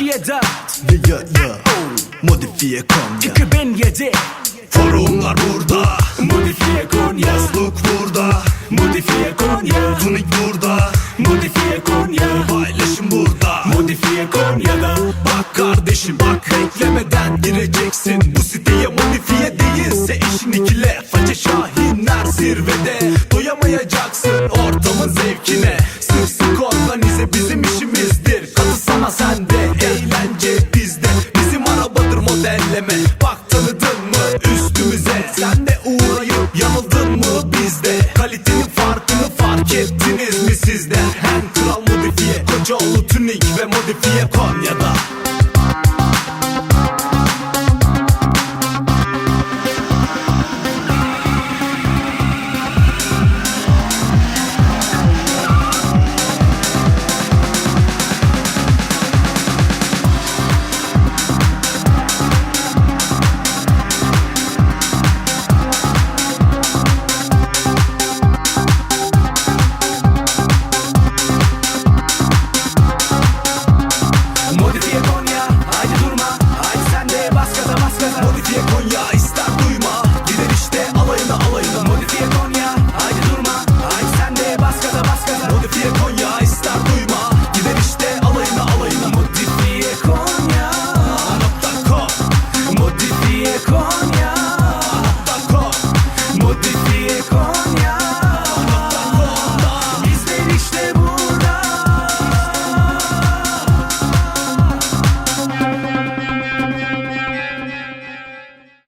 2'ye 4 Ya ya ya Modifiye Konya 2007 Forumlar burada. Modifiye Konya Yazlık burada. Modifiye Konya Tunik burada. Modifiye Konya Paylaşım burada. Modifiye Konya'da Bak kardeşim bak. Beklemeden gireceksin. Bu siteye modifiye değilse işin ikile. Faça şahinler zirvede. Doyamayacaksın ortamın zevkine Bildiniz mi sizde hem kral modifiye Kocaoğlu tunik ve modifiye Konya'da.